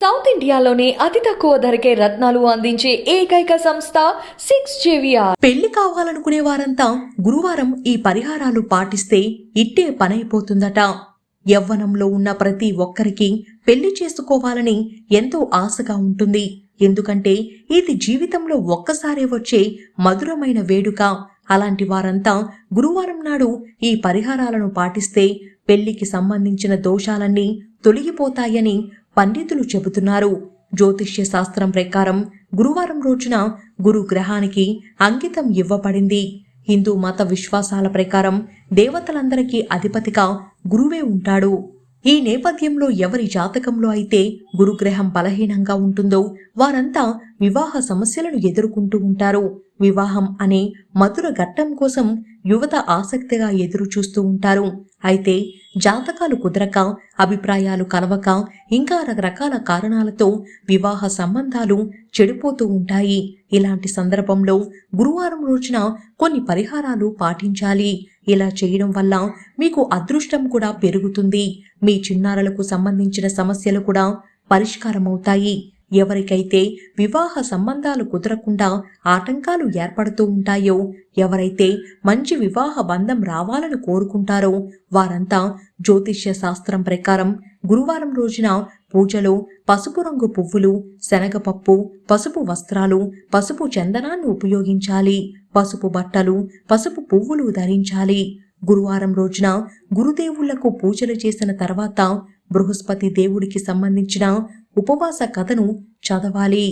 South ఇండియాలోనే అతి తక్కువ ధరకే రత్నాలు అందించే ఏకైక సంస్థ సిక్స్ జేవిఆర్. పెళ్ళి కావాలనుకునే వారంతా గురువారం ఈ పరిహారాలు పాటిస్తే ఇట్టే పనైపోతుందట. యవ్వనంలో ఉన్న ప్రతి ఒక్కరికి పెళ్ళి చేసుకోవాలని ఎంతో ఆశగా ఉంటుంది. ఎందుకంటే ఇది జీవితంలో ఒక్కసారే వచ్చే మధురమైన వేడుక. అలాంటి వారంతా గురువారం నాడు ఈ పరిహారాలను పాటిస్తే పెళ్ళికి సంబంధించిన దోషాలన్నీ తొలగిపోతాయని పండితులు చెబుతున్నారు. జ్యోతిష్య శాస్త్రం ప్రకారం గురువారం రోజున గురు గ్రహానికి అంకితం ఇవ్వబడింది. హిందూ మత విశ్వాసాల ప్రకారం దేవతలందరికీ అధిపతిగా గురువే ఉంటాడు. ఈ నేపథ్యంలో ఎవరి జాతకంలో అయితే గురుగ్రహం బలహీనంగా ఉంటుందో వారంతా వివాహ సమస్యలను ఎదుర్కొంటూ ఉంటారు. వివాహం అనే మధుర ఘట్టం కోసం యువత ఆసక్తిగా ఎదురు చూస్తూ ఉంటారు. అయితే జాతకాలు కుదరక అభిప్రాయాలు కలవక ఇంకా రకరకాల కారణాలతో వివాహ సంబంధాలు చెడిపోతూ ఉంటాయి. ఇలాంటి సందర్భంలో గురువారం రోజున కొన్ని పరిహారాలు పాటించాలి. ఇలా చేయడం వల్ల మీకు అదృష్టం కూడా పెరుగుతుంది. మీ చిన్నారులకు సంబంధించిన సమస్యలు కూడా పరిష్కారమవుతాయి. ఎవరికైతే వివాహ సంబంధాలు కుదరకుండా ఆటంకాలు ఏర్పడుతూ ఉంటాయో ఎవరైతే మంచి వివాహ బంధం రావాలని కోరుకుంటారో వారంతా జ్యోతిష్య శాస్త్రం ప్రకారం గురువారం రోజున పూజలో పసుపు రంగు పువ్వులు శనగపప్పు పసుపు వస్త్రాలు పసుపు చందనాన్ని ఉపయోగించాలి పసుపు బట్టలు పసుపు పువ్వులు ధరించాలి. గురువారం రోజున గురుదేవుళ్ళకు పూజలు చేసిన తర్వాత బృహస్పతి దేవుడికి సంబంధించిన ఉపవాస కథను చదవాలి.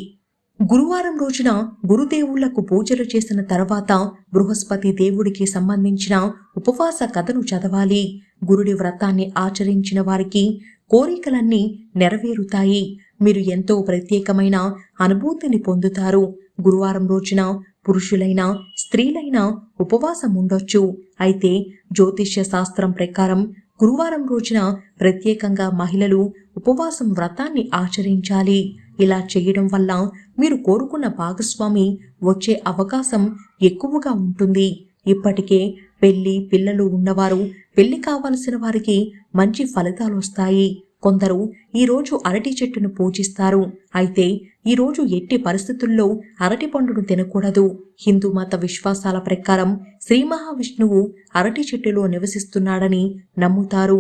గురువారం రోజున గురుదేవుళ్ళకు పూజలు చేసిన తర్వాత బృహస్పతి దేవుడికి సంబంధించిన ఉపవాస కథను చదవాలి. గురుడి వ్రతాన్ని ఆచరించిన వారికి కోరికలన్నీ నెరవేరుతాయి. మీరు ఎంతో ప్రత్యేకమైన అనుభూతిని పొందుతారు. గురువారం రోజున పురుషులైనా స్త్రీలైనా ఉపవాసం ఉండొచ్చు అయితే జ్యోతిష్య శాస్త్రం ప్రకారం గురువారం రోజున ప్రత్యేకంగా మహిళలు ఉపవాసం వ్రతాన్ని ఆచరించాలి. ఇలా చేయడం వల్ల మీరు కోరుకున్న భాగస్వామి వచ్చే అవకాశం ఎక్కువగా ఉంటుంది. ఇప్పటికే పెళ్ళి పిల్లలు ఉన్నవారు పెళ్ళి కావలసిన వారికి మంచి ఫలితాలు వస్తాయి. కొందరు ఈరోజు అరటి చెట్టును పూజిస్తారు. అయితే ఈరోజు ఎట్టి పరిస్థితుల్లో అరటి పండును తినకూడదు. హిందూ మత విశ్వాసాల ప్రకారం శ్రీ మహావిష్ణువు అరటి చెట్టులో నివసిస్తున్నాడని నమ్ముతారు.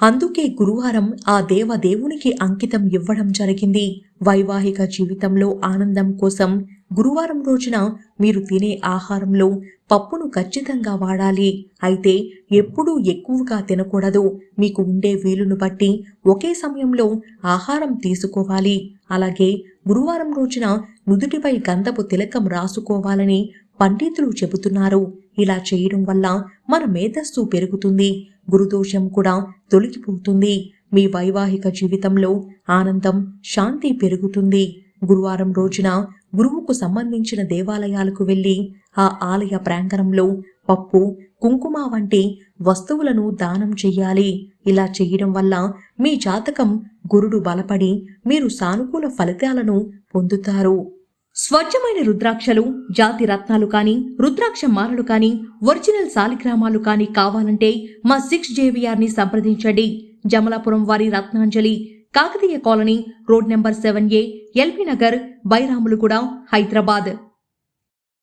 అందుకే గురువారం ఆ దేవ దేవునికి అంకితం ఇవ్వడం జరిగింది. వైవాహిక జీవితంలో ఆనందం కోసం గురువారం రోజున మీరు తినే ఆహారంలో పప్పును ఖచ్చితంగా వాడాలి. అయితే ఎప్పుడూ ఎక్కువగా తినకూడదు. మీకు ఉండే వీలును బట్టి ఒకే సమయంలో ఆహారం తీసుకోవాలి. అలాగే గురువారం రోజున నుదుటిపై గంధపు తిలకం రాసుకోవాలని పండితులు చెబుతున్నారు. ఇలా చేయడం వల్ల మన మేధస్సు పెరుగుతుంది. గురుదోషం కూడా తొలగిపోతుంది. మీ వైవాహిక జీవితంలో ఆనందం శాంతి పెరుగుతుంది. గురువారం రోజున గురువుకు సంబంధించిన దేవాలయాలకు వెళ్ళి ఆ ఆలయ ప్రాంగణంలో పప్పు కుంకుమ వంటి వస్తువులను దానం చెయ్యాలి. ఇలా చేయడం వల్ల మీ జాతకం గురుడు బలపడి మీరు సానుకూల ఫలితాలను పొందుతారు. స్వచ్ఛమైన రుద్రాక్షలు జాతి రత్నాలు కానీ రుద్రాక్ష మాలలు కానీ ఒరిజినల్ సాలిగ్రామాలు కానీ కావాలంటే మా సిక్స్ జేవిఆర్ని సంప్రదించండి. జమలాపురం వారి Ratnanjali Kakatiya colony road number seven A LB Nagar Bairamalguda Hyderabad.